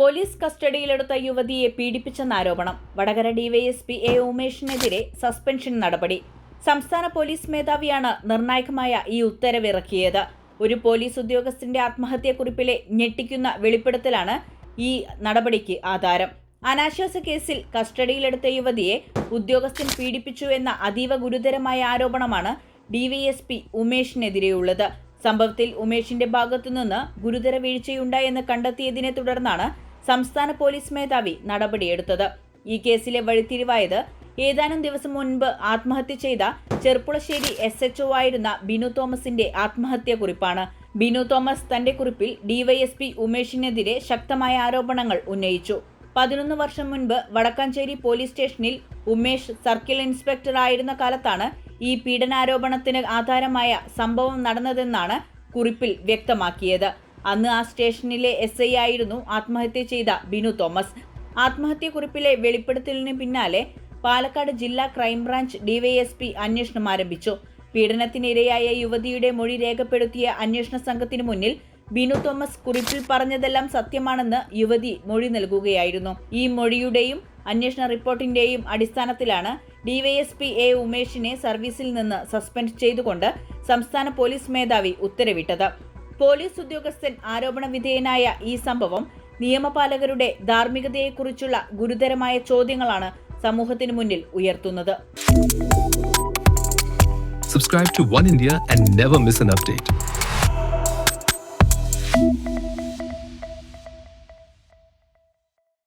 Police കസ്റ്റഡിയിലെടുത്ത യുവതിയെ പീഡിപ്പിച്ചെന്ന ആരോപണം. വടകര ഡിവൈഎസ്പി എ ഉമേഷിനെതിരെ സസ്പെൻഷൻ നടപടി. സംസ്ഥാന പോലീസ് മേധാവിയാണ് നിർണായകമായ ഈ ഉത്തരവിറക്കിയത്. ഒരു പോലീസ് ഉദ്യോഗസ്ഥന്റെ ആത്മഹത്യാക്കുറിപ്പിലെ ഞെട്ടിക്കുന്ന വെളിപ്പെടുത്തലാണ് ഈ നടപടിക്ക് ആധാരം. അനാശ്വാസ കേസിൽ കസ്റ്റഡിയിലെടുത്ത യുവതിയെ ഉദ്യോഗസ്ഥൻ പീഡിപ്പിച്ചു എന്ന അതീവ ഗുരുതരമായ ആരോപണമാണ് ഡിവൈഎസ്പി ഉമേഷിനെതിരെയുള്ളത്. സംഭവത്തിൽ ഉമേഷിന്റെ ഭാഗത്തുനിന്ന് ഗുരുതര വീഴ്ചയുണ്ടായെന്ന് കണ്ടെത്തിയതിനെ തുടർന്നാണ് സംസ്ഥാന പോലീസ് മേധാവി നടപടിയെടുത്തത്. ഈ കേസിലെ വഴിത്തിരിവായത് ഏതാനും ദിവസം മുൻപ് ആത്മഹത്യ ചെയ്ത ചെർപ്പുളശ്ശേരി എസ് എച്ച് ഒ ആയിരുന്ന ബിനു തോമസിന്റെ ആത്മഹത്യ കുറിപ്പാണ്. ബിനു തോമസ് തന്റെ കുറിപ്പിൽ ഡിവൈഎസ്പി ഉമേഷിനെതിരെ ശക്തമായ ആരോപണങ്ങൾ ഉന്നയിച്ചു. പതിനൊന്ന് വർഷം മുൻപ് വടക്കാഞ്ചേരി പോലീസ് സ്റ്റേഷനിൽ ഉമേഷ് സർക്കിൾ ഇൻസ്പെക്ടർ ആയിരുന്ന കാലത്താണ് ഈ പീഡനാരോപണത്തിന് ആധാരമായ സംഭവം നടന്നതെന്നാണ് കുറിപ്പിൽ വ്യക്തമാക്കിയത്. അന്ന് ആ സ്റ്റേഷനിലെ എസ് ഐ ആയിരുന്നു ആത്മഹത്യ ചെയ്ത ബിനു തോമസ്. ആത്മഹത്യക്കുറിപ്പിലെ വെളിപ്പെടുത്തലിന് പിന്നാലെ പാലക്കാട് ജില്ലാ ക്രൈംബ്രാഞ്ച് ഡിവൈഎസ്പി അന്വേഷണം ആരംഭിച്ചു. പീഡനത്തിനിരയായ യുവതിയുടെ മൊഴി രേഖപ്പെടുത്തിയ അന്വേഷണ സംഘത്തിന് മുന്നിൽ ബിനു തോമസ് കുറിപ്പിൽ പറഞ്ഞതെല്ലാം സത്യമാണെന്ന് യുവതി മൊഴി നൽകുകയായിരുന്നു. ഈ മൊഴിയുടെയും അന്വേഷണ റിപ്പോർട്ടിന്റെയും അടിസ്ഥാനത്തിലാണ് ഡിവൈഎസ്പി എ ഉമേഷിനെ സർവീസിൽ നിന്ന് സസ്പെൻഡ് ചെയ്തുകൊണ്ട് സംസ്ഥാന പോലീസ് മേധാവി ഉത്തരവിട്ടത്. പോലീസ് ഉദ്യോഗസ്ഥൻ ആരോപണ വിധേയനായ ഈ സംഭവം നിയമപാലകരുടെ ധാർമ്മികതയെക്കുറിച്ചുള്ള ഗുരുതരമായ ചോദ്യങ്ങളാണ് സമൂഹത്തിന് മുന്നിൽ ഉയർത്തുന്നത് Subscribe to One India and never miss an update.